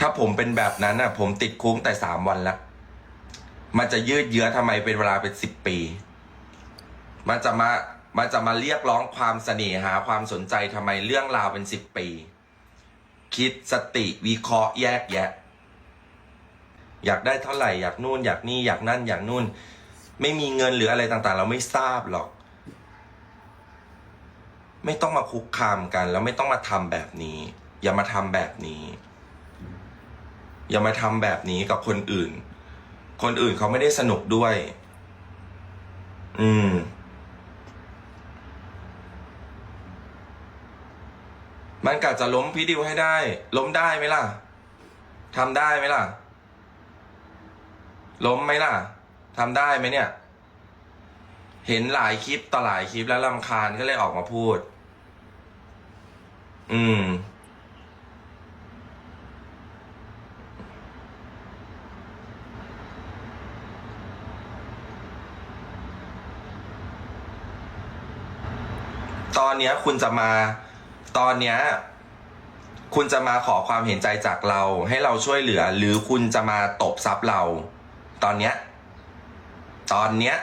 ถ้าผมเป็นแบบนั้นน่ะ ผมติดคุกแต่สามวันละมันจะยืดเยื้อทำไมเป็นเวลาเป็นสิบปี มันจะมามันจะมาเรียกร้องความเสน่หาความสนใจทำไมเรื่องราวเป็นสิบปี คิดสติวิเคราะห์แยกแยะ อยากได้เท่าไหร่อยากนู่น อยากนี่อยากนั่น อยากนู่น ไม่มีเงินหรืออะไรต่าง ๆ เราไม่ทราบหรอก ไม่ต้องมาคุกคามกัน แล้วไม่ต้องมาทำแบบนี้ อย่ามาทำแบบนี้ อย่ามาทำแบบนี้กับคนอื่น คนอื่นเขาไม่ได้สนุกด้วย อืม มันกะจะล้มพี่ดิวให้ได้ ล้มได้ไหมล่ะทำได้ไหมล่ะ ล้มไหมล่ะทำได้ไหมเนี่ย เห็นหลายคลิปต่อหลายคลิปแล้วลำคาญก็เลยออกมาพูด อืม อนเนี้ยคุณจะมาตอนเนี้ยคุณจะมาขอความเห็นใจจากเรา ให้เราช่วยเหลือ หรือคุณจะมาตบซับเรา ตอนเนี้ยตอนเนี้ย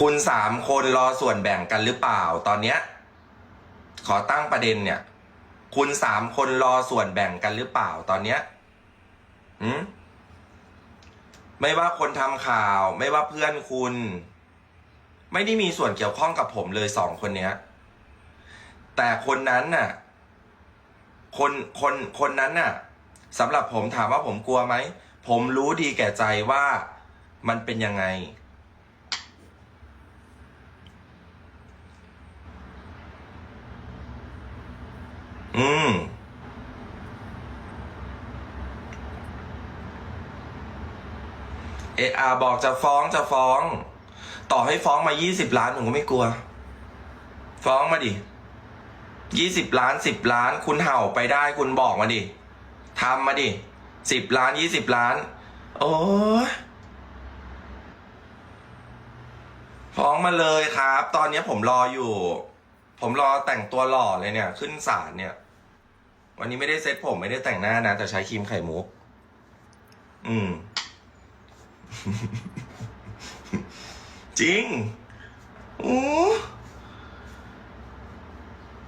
คุณสามคนรอส่วนแบ่งกันหรือเปล่า ตอนเนี้ยขอตั้งประเด็นเนี่ย คุณสามคนรอส่วนแบ่งกันหรือเปล่า ตอนเนี้ยหืมไม่ว่าคนทำข่าว ไม่ว่าเพื่อนคุณ ไม่ได้มีส่วนเกี่ยวข้องกับผมเลยสองคนเนี้ย แต่คนนั้นน่ะ คนคนคนนั้นน่ะสำหรับผมถามว่าผมกลัวไหม ผมรู้ดีแก่ใจว่ามันเป็นยังไง อืมเออาบอกจะฟ้องจะฟ้อง ต่อให้ฟ้องมายี่สิบล้านผมก็ไม่กลัว ฟ้องมาดิยี่สิบล้านสิบล้าน คุณเห่าไปได้คุณบอกมาดิทำมาดิสิบล้านยี่สิบล้าน โอ้ยฟ้องมาเลยครับ ตอนนี้ผมรออยู่ ผมรอแต่งตัวหล่อเลยเนี่ย ขึ้นศาลเนี่ย วันนี้ไม่ได้เซ็ตผมไม่ได้แต่งหน้านะ แต่ใช้ครีมไข่มุก อืม จริงอู้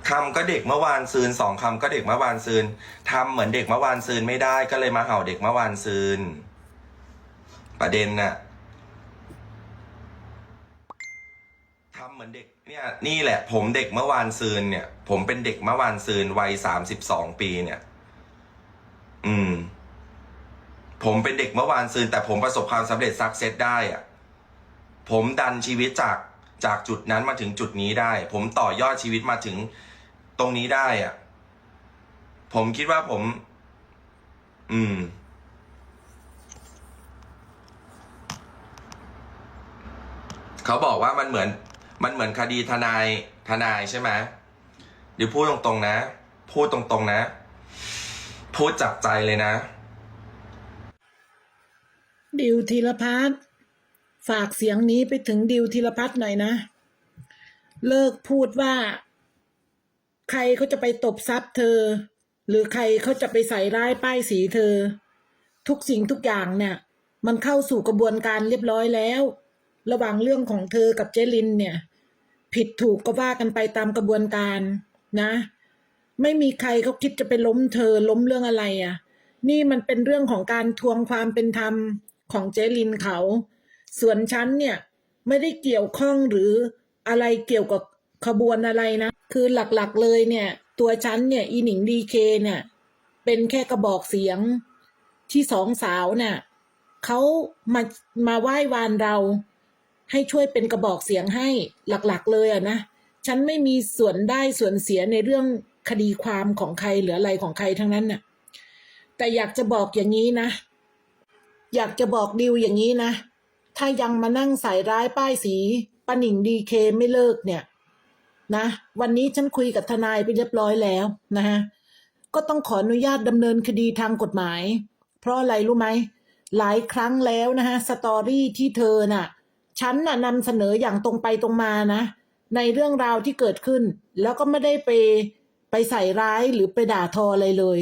คำก็เด็กเมื่อวานซืนสองคำก็เด็กเมื่อวานซืนทำเหมือนเด็กเมื่อวานซืนไม่ได้ก็เลยมาเห่าเด็กเมื่อวานซืนประเด็นน่ะทำเหมือนเด็กเนี่ยนี่แหละ ผมเด็กเมื่อวานซืนเนี่ย ผมเป็นเด็กเมื่อวานซืนวัยสามสิบสองปีเนี่ย อืม ผมเป็นเด็กเมื่อวานซืนแต่ผมประสบความสำเร็จซักเซสได้อะ ผมดันชีวิตจากจากจุดนั้นมาถึงจุดนี้ได้ ผมต่อยอดชีวิตมาถึงตรงนี้ได้อะผมคิดว่าผม อืม เขาบอกว่ามันเหมือน มันเหมือนคดีทนายทนายใช่ไหมเดี๋ยวพูดตรงๆนะ พูดตรงๆนะ พูดจากใจเลยนะ ดิวธีรพัฒน์ ฝากเสียงนี้ไปถึงดิวธีรพัฒน์หน่อยนะ เลิกพูดว่า ใครเขาจะไปตบทรัพย์เธอ หรือใครเขาจะไปใส่ร้ายป้ายสีเธอ ทุกสิ่งทุกอย่างเนี่ย มันเข้าสู่กระบวนการเรียบร้อยแล้ว ระหว่างเรื่องของเธอกับเจลินเนี่ย ผิดถูกก็ว่ากันไปตามกระบวนการนะ ไม่มีใครเขาคิดจะไปล้มเธอล้มเรื่องอะไรอะ่ะ นี่มันเป็นเรื่องของการทวงความเป็นธรรมของเจลินเขา ส่วนฉันเนี่ยไม่ได้เกี่ยวข้องหรืออะไรเกี่ยวกับขบวนอะไรนะ คือหลักๆเลยเนี่ย ตัวฉันเนี่ยอีหนิงดีเคเนี่ย เป็นแค่กระบอกเสียงที่สองสาวเนี่ยเขามามาไหว้วานเรา ให้ช่วยเป็นกระบอกเสียงให้หลักๆ เลยอะนะฉันไม่มีส่วนได้ส่วนเสียในเรื่องคดีความของใครหรืออะไรของใครทั้งนั้นน่ะ แต่อยากจะบอกอย่างนี้นะ อยากจะบอกดิวอย่างนี้นะ ถ้ายังมานั่งใส่ร้ายป้ายสีป้าหนิงดีเคไม่เลิกเนี่ย นะ วันนี้ฉันคุยกับทนายไปเรียบร้อยแล้วนะฮะก็ต้องขออนุญาตดำเนินคดีทางกฎหมาย เพราะอะไรรู้ไหมหลายครั้งแล้วนะฮะสตอรี่ที่เธอน่ะ ฉันน่ะนำเสนออย่างตรงไปตรงมานะ ในเรื่องราวที่เกิดขึ้น แล้วก็ไม่ได้ไปไปใส่ร้ายหรือไปด่าทออะไรเลย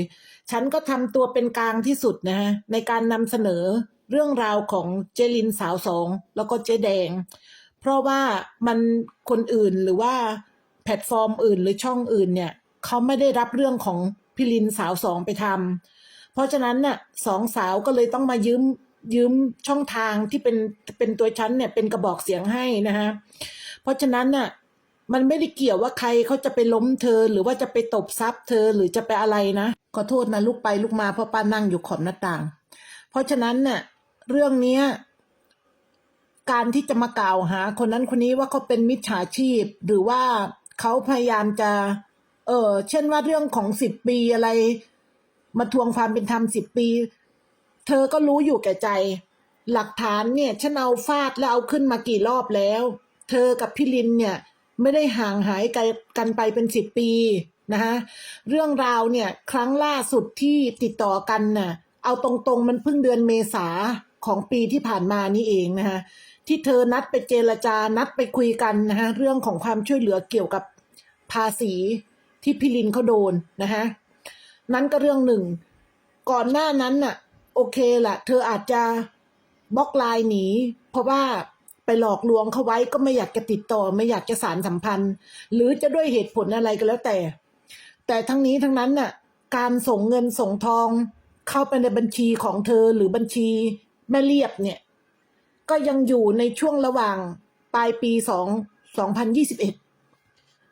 ฉันก็ทำตัวเป็นกลางที่สุดนะฮะในการนำเสนอ เรื่องราวของเจลินสาวสองแล้วก็เจแดง เพราะว่ามันคนอื่นหรือว่าแพลตฟอร์มอื่นหรือช่องอื่นเนี่ยเขาไม่ได้รับเรื่องของพิลินสาวสองไปทำเพราะฉะนั้นน่ะสองสาวก็เลยต้องมายืมยืมช่องทางที่เป็นเป็นตัวฉันเนี่ยเป็นกระบอกเสียงให้นะฮะเพราะฉะนั้นน่ะมันไม่ได้เกี่ยวว่าใครเขาจะไปล้มเธอ หรือว่าจะไปตบซับเธอหรือจะไปอะไรนะขอโทษนะลูกไปลูกมาเพราะป้านั่งอยู่ขอบหน้าต่าง เพราะฉะนั้นน่ะ เรื่องเนี้ยการที่จะมากล่าวหา คนนั้นคนนี้ว่าเขาเป็นมิจฉาชีพ หรือว่าเขาพยายามจะ เออเช่นว่าเรื่องของสิบปีอะไร มาทวงความเป็นธรรมสิบปี เธอก็รู้อยู่แก่ใจ หลักฐานเนี่ยฉันเอาฟาดแล้วเอาขึ้นมากี่รอบแล้ว เธอกับพี่ลินเนี่ย ไม่ได้ห่างหายกันไปเป็นสิบปีนะฮะเรื่องราวเนี่ย ครั้งล่าสุดที่ติดต่อกันน่ะ เอาตรงๆมันเพิ่งเดือนเมษา ของปีที่ผ่านมานี่เองนะฮะที่เธอนัดไปเจรจานัดไปคุยกันนะฮะเรื่องของความช่วยเหลือเกี่ยวกับภาษีที่พี่ลินเขาโดนนะฮะนั้นก็เรื่องหนึ่ง ก่อนหน้านั้นน่ะ โอเคละเธออาจจะบล็อกไลน์หนี เพราะว่าไปหลอกลวงเขาไว้ก็ไม่อยากจะติดต่อ ไม่อยากจะสารสัมพันธ์ หรือจะด้วยเหตุผลอะไรก็แล้วแต่ แต่ทั้งนี้ทั้งนั้นน่ะ การส่งเงินส่งทองเข้าไปในบัญชีของเธอหรือบัญชี แม่เรียบเนี่ย ก็ยังอยู่ในช่วงระหว่างปลายปีสองสองพันยี่สิบเอ็ด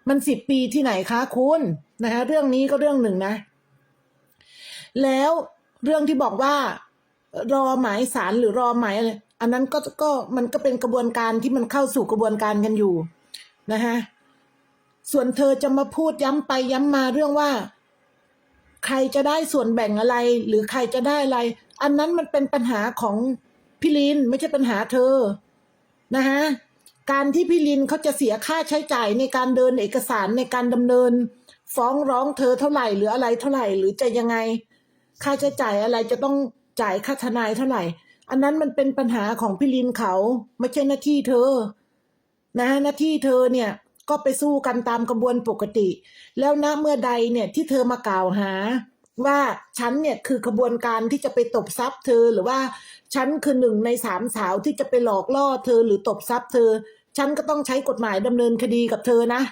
มันสิบปีที่ไหนคะคุณนะฮะเรื่องนี้ก็เรื่องหนึ่งนะ แล้วเรื่องที่บอกว่ารอหมายสารหรือรอหมายอะไรอันนั้นก็ก็มันก็เป็นกระบวนการที่มันเข้าสู่กระบวนการกันอยู่นะฮะส่วนเธอจะมาพูดย้ำไปย้ำมาเรื่องว่า ใครจะได้ส่วนแบ่งอะไร หรือใครจะได้อะไร อันนั้นมันเป็นปัญหาของพี่ลินไม่ใช่ปัญหาเธอนะฮะการที่พี่ลินเขาจะเสียค่าใช้จ่ายในการเดินเอกสารในการดำเนิน ฟ้องร้องเธอเท่าไหร่หรืออะไรเท่าไหร่ หรือจะยังไง ค่าใช้จ่ายอะไรจะต้องจ่ายค่าทนายเท่าไหร่ อันนั้นมันเป็นปัญหาของพี่ลินเขาไม่ใช่หน้าที่เธอ นะหน้าที่เธอเนี่ยก็ไปสู้กันตามกระบวนปกติ แล้วณเมื่อใดเนี่ยที่เธอมากล่าวหา ว่าฉันเนี่ยคือกระบวนการที่จะไปตบทรัพย์เธอ หรือว่าฉันคือหนึ่งในสามสาวที่จะไปหลอกล่อเธอหรือตบทรัพย์เธอ ฉันก็ต้องใช้กฎหมายดำเนินคดีกับเธอนะ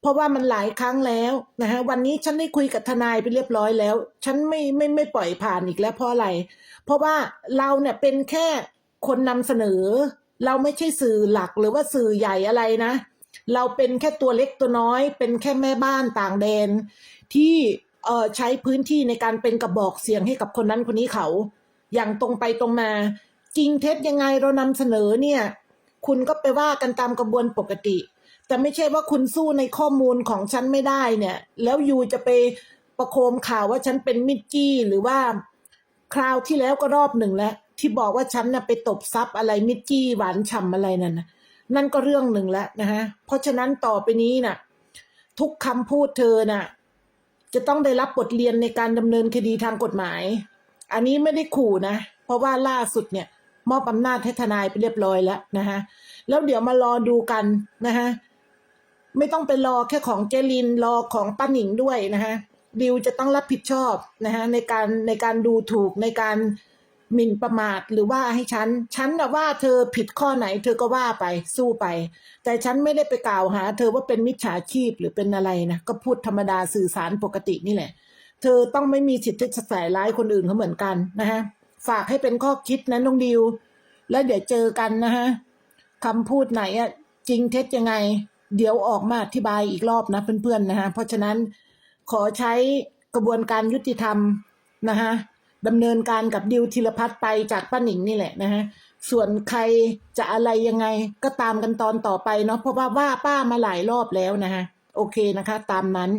เพราะว่ามันหลายครั้งแล้วนะฮะวันนี้ฉันได้คุยกับทนายไปเรียบร้อยแล้ว ฉันไม่ไม่ไม่ปล่อยผ่านอีกแล้วเพราะอะไร เพราะว่าเราเนี่ยเป็นแค่คนนำเสนอ เราไม่ใช่สื่อหลักหรือว่าสื่อใหญ่อะไรนะ เราเป็นแค่ตัวเล็กตัวน้อย เป็นแค่แม่บ้านต่างแดนที่ เอ่อใช้พื้นที่ในการเป็นกระบอกเสียงให้กับคนนั้นคนนี้เขา อย่างตรงไปตรงมา จริงเท็จยังไงเรานำเสนอเนี่ย คุณก็ไปว่ากันตามกระบวนปกติ แต่ไม่ใช่ว่าคุณสู้ในข้อมูลของฉันไม่ได้เนี่ย แล้วยูจะไปประโคมข่าวว่าฉันเป็นมิจจี้หรือว่า คราวที่แล้วก็รอบหนึ่งแล้ว ที่บอกว่าฉันน่ะไปตบซับอะไรมิจจี้หวานฉ่ำอะไรนั่นนะนั่นก็เรื่องหนึ่งแล้วนะฮะเพราะฉะนั้นต่อไปนี้น่ะ ทุกคำพูดเธอน่ะ จะต้องได้รับบทเรียนในการดำเนินคดีทางกฎหมาย อันนี้ไม่ได้ขู่นะ เพราะว่าล่าสุดเนี่ย มอบอำนาจให้ทนายไปเรียบร้อยแล้วนะฮะแล้วเดี๋ยวมารอดูกันนะฮะไม่ต้องไปรอแค่ของเจลินรอของป้าหนิงด้วยนะฮะดิวจะต้องรับผิดชอบนะฮะในการในการดูถูกในการ หมิ่นประมาทหรือว่าให้ฉัน ฉันนะว่าเธอผิดข้อไหน เธอก็ว่าไปสู้ไป แต่ฉันไม่ได้ไปกล่าวหา เธอว่าเป็นมิจฉาชีพหรือเป็นอะไรนะก็พูดธรรมดาสื่อสารปกตินี่แหละ เธอต้องไม่มีสิทธิ์ที่จะใส่ร้ายคนอื่นเขาเหมือนกันนะฮะฝากให้เป็นข้อคิดนะน้องดิว แล้วเดี๋ยวเจอกันนะฮะคำพูดไหนอะจริงเท็จยังไง เดี๋ยวออกมาอธิบายอีกรอบนะเพื่อนๆนะฮะเพราะฉะนั้นขอใช้กระบวนการยุติธรรมนะฮะ ดำเนินการกับดิวธีรพัฒน์ไปจากป้าหนิงนี่แหละนะฮะส่วนใครจะอะไรยังไงก็ตามกันตอนต่อไปเนาะเพราะว่าว่าป้ามาหลายรอบแล้วนะฮะโอเคนะคะ ตามนั้น